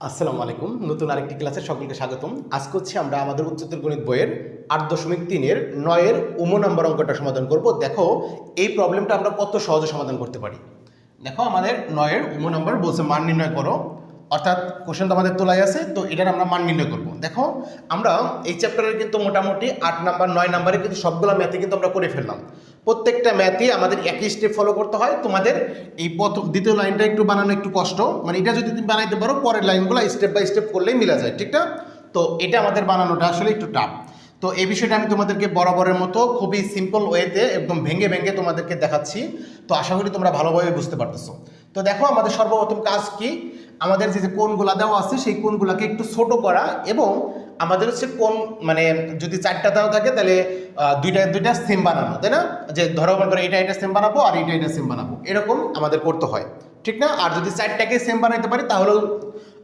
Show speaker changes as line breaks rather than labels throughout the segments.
আসসালামু আলাইকুম। নতুন আরেকটি ক্লাসে সকলকে স্বাগতম। আজকে হচ্ছে আমরা আমাদের উচ্চতর গণিত বইয়ের আট দশমিক তিনের নয়ের উমো নম্বর অঙ্কটা সমাধান করব। দেখো, এই প্রবলেমটা আমরা কত সহজে সমাধান করতে পারি। দেখো, আমাদের নয়ের উমো নম্বর বলছে মান নির্ণয় করো। অর্থাৎ কোশ্চেন তো আমাদের তোলাই আছে, তো এটার আমরা মান নির্ণয় করব। দেখো, আমরা এই চ্যাপ্টারের কিন্তু মোটামুটি আট নাম্বার, নয় নাম্বারে কিন্তু সবগুলো ম্যাথে কিন্তু আমরা করে ফেললাম। প্রত্যেকটা ম্যাথই আমাদের একই স্টেপ ফলো করতে হয়। তোমাদের এই প্রথম, দ্বিতীয় লাইনটা একটু বানানো একটু কষ্ট। মানে এটা যদি তুমি বানাইতে পারো, পরের লাইনগুলো স্টেপ বাই স্টেপ করলেই মিলা যায়, ঠিক না? তো এটা আমাদের বানানোটা আসলে একটু টাফ তো এই বিষয়টা আমি তোমাদেরকে বরাবরের মতো খুবই সিম্পল ওয়েতে একদম ভেঙে ভেঙে তোমাদেরকে দেখাচ্ছি। তো আশা করি তোমরা ভালোভাবে বুঝতে পারতেছো। তো দেখো, আমাদের সর্বপ্রথম কাজ কি? আমাদের যে কোনগুলা দেওয়া আছে, সেই কোনগুলাকে একটু ছোট করা এবং আমাদের হচ্ছে কোন মানে যদি চারটা দেওয়া থাকে, তাহলে দুইটা দুইটা সেম বানানো তাই না? যে ধরো মনে করো এটা এটা সেম বানাবো আর এটা এটা সেম বানাবো, এরকম আমাদের করতে হয়, ঠিক না? আর যদি চারটাকে সেম বানাইতে পারি, তাহলেও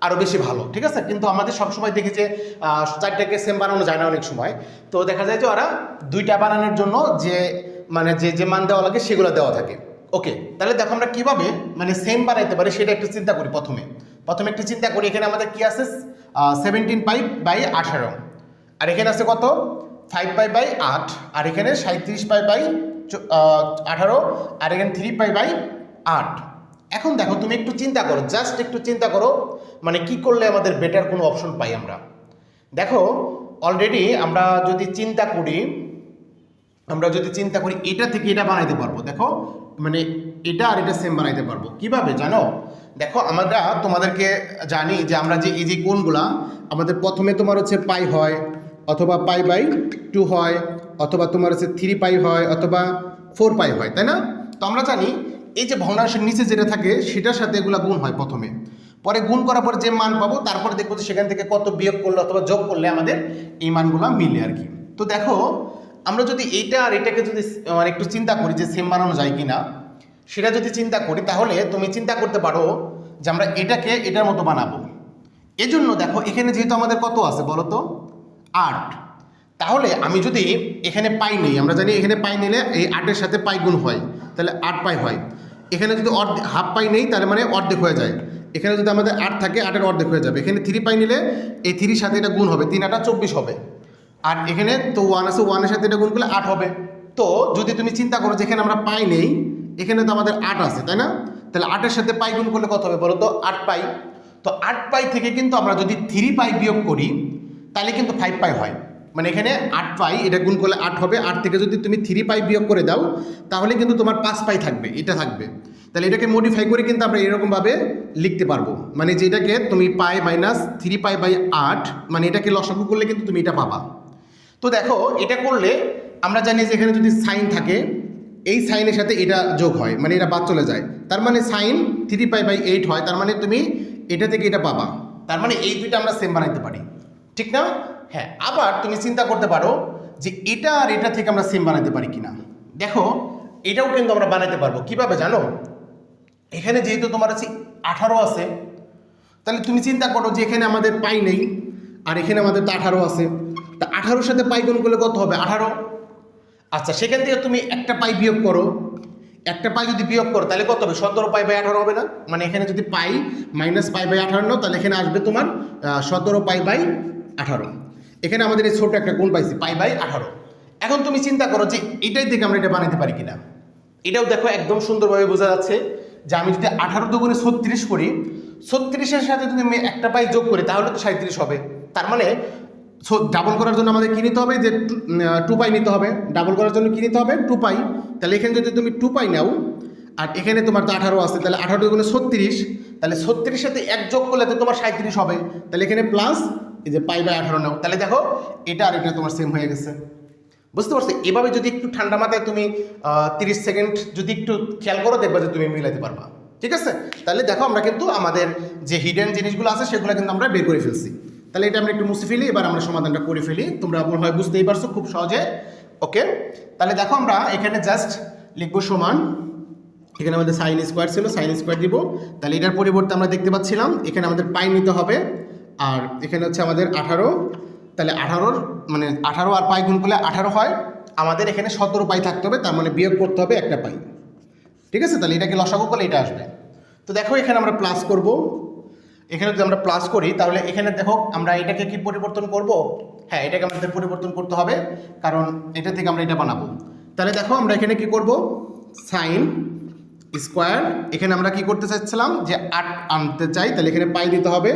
আরও বেশি ভালো, ঠিক আছে? কিন্তু আমাদের সবসময় দেখি যে চারটাকে সেম বানানো যায় না অনেক সময়, তো দেখা যায় যে ওরা দুইটা বানানোর জন্য যে মানে যে যে মান দেওয়া লাগে, সেগুলো দেওয়া থাকে ওকে তাহলে দেখো আমরা কীভাবে মানে সেম বানাইতে পারি, সেটা একটু চিন্তা করি প্রথমে প্রথমে একটু চিন্তা করি, এখানে আমাদের কি আছে? সেভেন্টিন পাইপ বাই আঠারো। আর এখানে আছে কত? ফাইভ পাই বাই আট। আর এখানে সাঁত্রিশ পাই বাই আঠারো। আর এখানে থ্রি পাই বাই আট। এখন দেখো, তুমি একটু চিন্তা করো জাস্ট একটু চিন্তা করো মানে কি করলে আমাদের বেটার কোনো অপশন পাই আমরা? দেখো অলরেডি আমরা যদি চিন্তা করি, আমরা যদি চিন্তা করি, এটা থেকে এটা বানাইতে পারব। দেখো মানে এটা আর এটা সেম বানাইতে পারব। কীভাবে? জানো? দেখো, আমরা তোমাদেরকে জানি যে আমরা যে এই যে কোনগুলা আমাদের প্রথমে তোমার হচ্ছে পাই হয় অথবা পাই বাই টু হয় অথবা তোমার হচ্ছে থ্রি পাই হয় অথবা ফোর পাই হয়, তাই না? তো আমরা জানি এই যে ভগ্নাংশের নিচে যেটা থাকে, সেটার সাথে এগুলা গুণ হয় প্রথমে। পরে গুণ করার পর যে মান পাবো, তারপরে দেখব যে সেখান থেকে কত বিয়োগ করলে অথবা যোগ করলে আমাদের এই মানগুলো মিলে আর কি। তো দেখো, আমরা যদি এইটা আর এটাকে যদি মানে একটু চিন্তা করি যে সেম বানানো যায় কি না সেটা যদি চিন্তা করি, তাহলে তুমি চিন্তা করতে পারো যে আমরা এটাকে এটার মতো বানাবো। এজন্য দেখো, এখানে যেহেতু আমাদের কত আছে বলো তো? আট। তাহলে আমি যদি এখানে পাই নেই, আমরা জানি এখানে পাই নিলে এই আটের সাথে পাই গুণ হয়, তাহলে আট পাই হয়। এখানে যদি অর্ধেক হাফ পাই নেই তাহলে মানে অর্ধেক হয়ে যায়। এখানে যদি আমাদের আট থাকে, আটের অর্ধেক হয়ে যাবে। এখানে থ্রি পাই নিলে এই থ্রির সাথে এটা গুণ হবে, তিন আটা চব্বিশ হবে। আর এখানে তো ওয়ান আছে ওয়ানের সাথে এটা গুণ করলে আট হবে। তো যদি তুমি চিন্তা করো যে এখানে আমরা পাই নেই এখানে তো আমাদের আট আছে, তাই না? তাহলে আটের সাথে পাই গুণ করলে কত হবে বলো তো? আট পাই। তো আট পাই থেকে কিন্তু আমরা যদি থ্রি পাই বিয়োগ করি, তাহলে কিন্তু ফাইভ পাই হয়। মানে এখানে আট পাই, এটা গুণ করলে আট হবে। আট থেকে যদি তুমি থ্রি পাই বিয়োগ করে দাও, তাহলে কিন্তু তোমার পাঁচ পাই থাকবে, এটা থাকবে। তাহলে এটাকে মডিফাই করে কিন্তু আমরা এরকমভাবে লিখতে পারব। মানে যেটাকে তুমি pi minus three pi by আট মানে এটাকে লসাগু করলে কিন্তু তুমি এটা পাবা। তো দেখো, এটা করলে আমরা জানি যে এখানে যদি সাইন থাকে এই সাইনের সাথে এটা যোগ হয় মানে এটা বাদ চলে যায়। তার মানে sine three pi by eight হয়, তার মানে তুমি এটা থেকে এটা পাবা। তার মানে এই দুইটা আমরা সেম বানাইতে পারি। ঠিক না? হ্যাঁ আবার তুমি চিন্তা করতে পারো যে এটা আর এটা থেকে আমরা সেম বানাইতে পারি কিনা। দেখো, এটাও কিন্তু আমরা বানাইতে পারব। কীভাবে জানো? এখানে যেহেতু তোমার আছে আঠারো আছে, তাহলে তুমি চিন্তা করো যে এখানে আমাদের পাই নেই, আর এখানে আমাদের তো আঠারো আছে। তা আঠারোর সাথে পাই গুণ করলে কত হবে? আঠারো। আচ্ছা সেখান থেকে তুমি একটা পাই বিয়োগ করো। একটা পাই যদি বিয়োগ করো, তাহলে কত হবে? সতেরো পাই বাই আঠারো হবে না? মানে এখানে যদি পাই মাইনাস পাই বাই আঠারো তাহলে এখানে আসবে তোমার সতেরো পাই বাই আঠারো। এখানে আমাদের এই ছোট একটা কোণ পাইছি, পাই বাই আঠারো। এখন তুমি চিন্তা করো যে এটাই থেকে আমরা এটা বানাতে পারি কিনা। এটাও দেখো একদম সুন্দরভাবে বোঝা যাচ্ছে যে আমি যদি আঠারো দুগুণে ছত্রিশ করি, ছত্রিশের সাথে যদি আমি একটা পাই যোগ করি, তাহলে তো সাঁত্রিশ হবে। তার মানে ডাবল করার জন্য আমাদের কী নিতে হবে? যে টু পাই নিতে হবে। ডাবল করার জন্য কী নিতে হবে? টু পাই তাহলে এখানে যদি তুমি টু পাই নাও, আর এখানে তোমার তো আঠারো আছে, তাহলে আঠারো দুগুণে ছত্রিশ, তাহলে ছত্রিশের সাথে এক যোগ করলে তো তোমার সাঁত্রিশ হবে। তাহলে এখানে প্লাস এই যে পাই বাই আঠারো নাও। তাহলে দেখো, এটা আর এটা তোমার সেম হয়ে গেছে। বুঝতে পারছ? এভাবে যদি একটু ঠান্ডা মাথায় তুমি তিরিশ সেকেন্ড যদি একটু খেয়াল করো, দেখবে যে তুমি মিলাতে পারবা। ঠিক আছে? তাহলে দেখো, আমরা কিন্তু আমাদের যে হিডেন জিনিসগুলো আছে, সেগুলো কিন্তু আমরা বের করে ফেলছি। তাহলে এটা আমরা একটু মুছে ফেলি, এবার আমরা সমাধানটা করে ফেলি। তোমরা মনে হয় বুঝতেই পারছ খুব সহজে। ওকে? তাহলে দেখো আমরা এখানে জাস্ট লিখব সমান। এখানে আমাদের সাইন স্কোয়ার ছিল সাইন স্কোয়ার দিব। তাহলে এটার পরিবর্তে আমরা দেখতে পাচ্ছিলাম, এখানে আমাদের পাই নিতে হবে। আর এখানে হচ্ছে আমাদের আঠারো। তাহলে আঠারোর মানে আঠারো আর পাই গুণ করলে আঠারো হয়। আমাদের এখানে সতেরো পাই থাকতে হবে, তার মানে বিয়োগ করতে হবে একটা পাই। ঠিক আছে? তাহলে এটাকে লসাগু করলে এটা আসবে। তো দেখো এখানে আমরা প্লাস করব। এখানে যদি আমরা প্লাস করি, তাহলে এখানে দেখো আমরা এটাকে কি পরিবর্তন করব? হ্যাঁ এটাকে আমাদের পরিবর্তন করতে হবে, কারণ এটা থেকে আমরা এটা বানাবো। তাহলে দেখো আমরা এখানে কি করব? সাইন স্কোয়ার এখানে আমরা কি করতে চাচ্ছিলাম? যে আট আনতে চাই, তাহলে এখানে পাই দিতে হবে,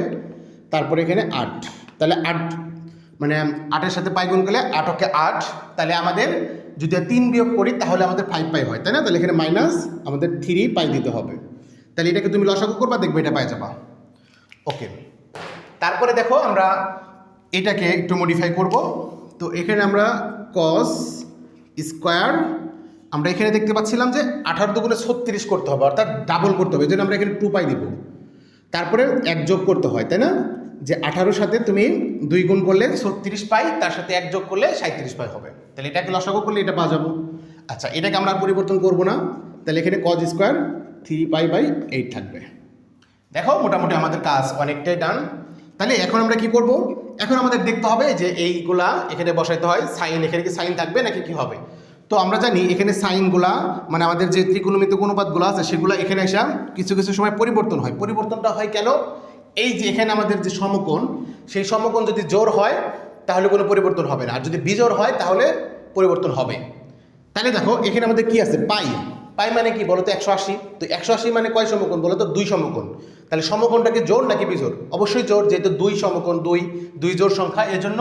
তারপরে এখানে আট। তাহলে আট মানে আটের সাথে পাই গুণ করলে আট ওকে আট, তাহলে আমাদের যদি তিন বিয়োগ করি, তাহলে আমাদের ফাইভ পাই হয়, তাই না? তাহলে এখানে মাইনাস আমাদের থ্রি পাই দিতে হবে। তাহলে এটাকে তুমি লসাগু করবা, দেখবে এটা পাই যাবা। ওকে। তারপরে দেখো আমরা এটাকে একটু মডিফাই করব। তো এখানে আমরা কস স্কোয়ার আমরা এখানে দেখতে পাচ্ছিলাম যে আঠারো দুগুণে ছত্রিশ করতে হবে, অর্থাৎ ডাবল করতে হবে জন্য আমরা এখানে টু পাই দিব। তারপরে এক যোগ করতে হয়, তাই না? যে আঠারোর সাথে তুমি দুই গুণ করলে ছত্রিশ পাই, তার সাথে এক যোগ করলে সাঁত্রিশ পাই হবে। তাহলে এটাকে লসাগু করলে এটা পাওয়া যাব আচ্ছা এটাকে আমরা পরিবর্তন করব না। তাহলে এখানে cos square three pi by eight থাকবে। দেখো, মোটামুটি আমাদের কাজ অনেকটাই ডান তাহলে এখন আমরা কি করব? এখন আমাদের দেখতে হবে যে এইগুলা এখানে বসাইতে হয়। সাইন, এখানে কি সাইন থাকবে নাকি কি হবে? তো আমরা জানি এখানে সাইনগুলা মানে আমাদের যে ত্রিকোণমিতিক অনুপাতগুলো আছে, সেগুলো এখানে এসে কিছু কিছু সময় পরিবর্তন হয়। পরিবর্তনটা হয় কেন? এই যে এখানে আমাদের যে সমকোণ, সেই সমকোণ যদি জোর হয়, তাহলে কোনো পরিবর্তন হবে না। আর যদি বিজোর হয়, তাহলে পরিবর্তন হবে। তাহলে দেখো, এখানে আমাদের কি আছে? পাই। পাই মানে কি? বলো তো একশো আশি। তো একশো আশি মানে কয় সমকোণ? বলো তো দুই সমকোণ। তাহলে সমকোণটাকে জোর নাকি বিজোর অবশ্যই জোর যেহেতু দুই সমকোণ, দুই দুই জোর সংখ্যা, এজন্য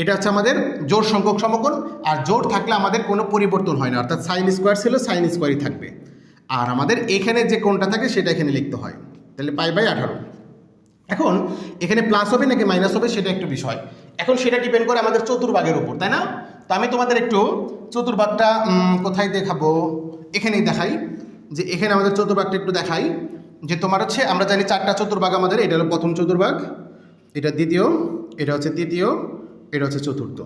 এটা হচ্ছে আমাদের জোর সংখ্যক সমকোণ। আর জোর থাকলে আমাদের কোনো পরিবর্তন হয় না, অর্থাৎ সাইন স্কোয়ার ছিল সাইন স্কোয়ারই থাকবে। আর আমাদের এখানে যে কোণটা থাকে, সেটা এখানে লিখতে হয়। তাহলে পাই বাই আঠারো। এখন, এখানে প্লাস হবে নাকি মাইনাস হবে, সেটা একটু বিষয়। এখন সেটা ডিপেন্ড করে আমাদের চতুর্ভাগের উপর, তাই না? তো আমি তোমাদের একটু চতুর্ভাগটা কোথায় দেখাবো? এখানেই দেখাই যে এখানে আমাদের চতুর্ভাগটা একটু দেখাই যে তোমার হচ্ছে, আমরা জানি চারটা চতুর্ভাগ আমাদের, এটা হলো প্রথম চতুর্ভাগ, এটা দ্বিতীয়, এটা হচ্ছে তৃতীয়, এটা হচ্ছে চতুর্থ।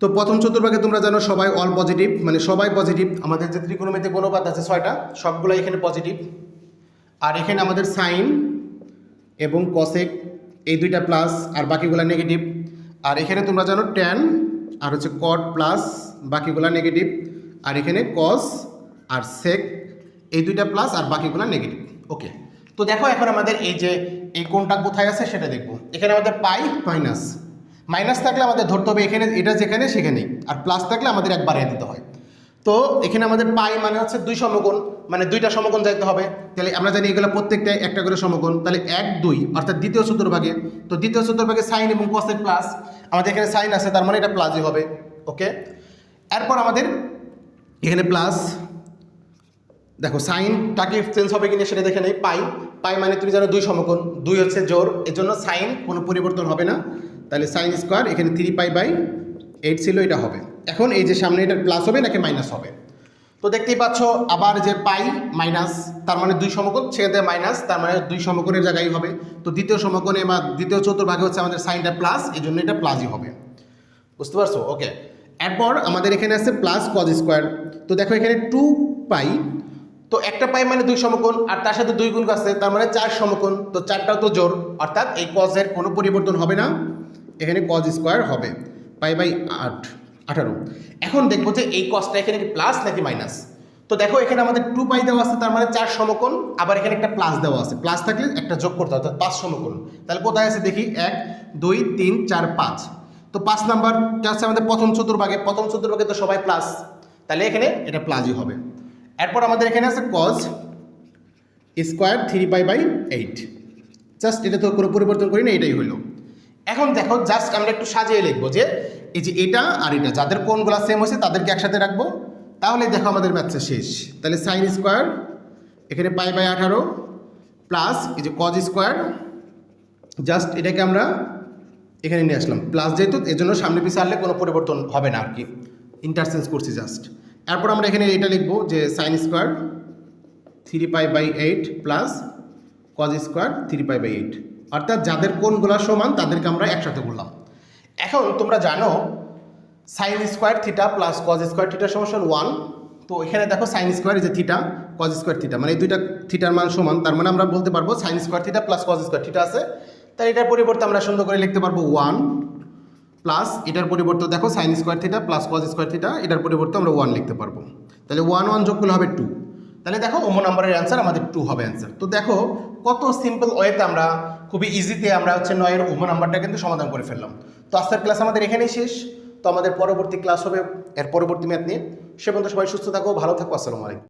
তো প্রথম চতুর্ভাগে তোমরা জানো সবাই অল পজিটিভ মানে সবাই পজিটিভ আমাদের যে ত্রিকোণমিতিক অনুপাত আছে ছয়টা, সবগুলো এখানে পজিটিভ আর এখানে আমাদের সাইন এবং কসেক এই দুইটা প্লাস আর বাকিগুলো নেগেটিভ আর এখানে তোমরা জানো ট্যান আর হচ্ছে কট প্লাস বাকিগুলো নেগেটিভ আর এখানে কস আর সেক এই দুইটা প্লাস আর বাকিগুলো নেগেটিভ ওকে তো দেখো এখন আমাদের এই যে, এই কোনটা কোথায় আছে সেটা দেখব। এখানে আমাদের পাই মাইনাস মাইনাস থাকলে আমাদের ধরতে হবে এখানে, এটা যেখানে, সেখানেই। আর প্লাস থাকলে আমাদের এক বাড়িয়ে দিতে হয়। তো এখানে আমাদের পাই মানে হচ্ছে দুই সমকোণ মানে দুইটা সমকোণ যাইতে হবে। তাহলে আমরা জানি এগুলো প্রত্যেকটা একটা করে সমকোণ। তাহলে এক, দুই, অর্থাৎ দ্বিতীয় চতুর্ভাগে। তো দ্বিতীয় চতুর্ভাগে সাইন এবং কসের প্লাস আমাদের এখানে সাইন আছে, তার মানে এটা প্লাসই হবে। ওকে এরপর আমাদের এখানে প্লাস দেখো সাইনটাকে চেঞ্জ হবে কিনা সেটা দেখে নেই, পাই। পাই মানে তুমি জানো দুই সমকোণ, দুই হচ্ছে জোর এর জন্য সাইন কোনো পরিবর্তন হবে না। তাহলে সাইন স্কোয়ার এখানে থ্রি পাই বাই এইট ছিল, এটা হবে। এখন এই যে সামনে এটা প্লাস হবে, নাকি মাইনাস হবে? তো দেখতেই পাচ্ছ, আবার যে পাই মাইনাস তার মানে দুই সমকোণ, সেখানে মাইনাস তার মানে দুই সমকোণের জায়গায় হবে। তো দ্বিতীয় সমকোণে বা দ্বিতীয় চতুর্ভাগে হচ্ছে আমাদের সাইনটা প্লাস এই জন্য এটা প্লাসই হবে। বুঝতে পারছ? ওকে এরপর আমাদের এখানে আছে প্লাস কজ স্কোয়ার তো দেখো, এখানে টু পাই তো একটা পাই মানে দুই সমকোণ, আর তার সাথে দুই গুণ আছে, তার মানে চার সমকোণ। তো চারটাও তো জোর অর্থাৎ এই কজের কোনো পরিবর্তন হবে না, এখানে কজ স্কোয়ার হবে, পাই বাই আট, আঠারো। এখন দেখব যে এই কজটা এখানে কি প্লাস নাকি মাইনাস তো দেখো এখানে আমাদের টু পাই দেওয়া আছে, তার মানে চার সমকোণ, আবার এখানে একটা প্লাস দেওয়া আছে। প্লাস থাকলে একটা যোগ করতে হবে, অর্থাৎ পাঁচ সমকোণ। তাহলে কোথায় আছে দেখি? এক, দুই, তিন, চার, পাঁচ। তো পাঁচ নাম্বারটা আছে আমাদের প্রথম চতুর্ভাগে প্রথম চতুর্ভাগে তো সবাই প্লাস তাহলে এখানে এটা প্লাসই হবে। এরপর আমাদের এখানে আছে cos square three pi by eight just এটা তো কোনো পরিবর্তন করি না এটাই হলো। এখন দেখো জাস্ট আমরা একটু সাজিয়ে লিখব যে, এই যে এটা আর এটা, যাদের কোনগুলো সেম হয়েছে তাদেরকে একসাথে রাখব। তাহলে দেখো আমাদের ম্যাথটা শেষ। তাহলে সাইন স্কোয়ার এখানে পাই বাই আঠারো প্লাস এই যে কজ স্কোয়ার জাস্ট এটাকে আমরা এখানে নিয়ে আসলাম। প্লাস যেহেতু এর জন্য সামনে পিছিয়ে আনলে কোনো পরিবর্তন হবে না আর কি। ইন্টারচেঞ্জ করছি জাস্ট এরপর আমরা এখানে এটা লিখব যে sine square three pi by eight plus cos square three pi by eight অর্থাৎ যাদের কোনগুলো সমান, তাদেরকে আমরা একসাথে বললাম। এখন তোমরা জানো sine square theta plus cos square থিটার সমান ওয়ান তো এখানে দেখো সাইন স্কোয়ার যে থিটা কজ স্কোয়ার থিটা মানে এই দুইটা থিটার মান সমান। তার মানে আমরা বলতে পারব sine square theta plus cos square theta আছে। তাই এটার পরিবর্তে আমরা সুন্দর করে লিখতে পারব ওয়ান প্লাস এটার পরিবর্তে দেখো sine square theta plus cos square theta এটার পরিবর্তে আমরা ওয়ান লিখতে পারব। তাহলে ওয়ান ওয়ান যোগ করলে হবে টু তাহলে দেখো ওমো নাম্বারের অ্যান্সার আমাদের টু হবে অ্যান্সার তো দেখো কত সিম্পল ওয়েতে আমরা খুবই ইজিতে আমরা হচ্ছে নয়ের ওমো নাম্বারটা কিন্তু সমাধান করে ফেললাম। তো আজকের ক্লাস আমাদের এখানেই শেষ। তো আমাদের পরবর্তী ক্লাস হবে, এর পরবর্তী ম্যাথ নিয়ে। সে পর্যন্ত সবাই সুস্থ থাকো, ভালো থাকো, আসসালামু আলাইকুম।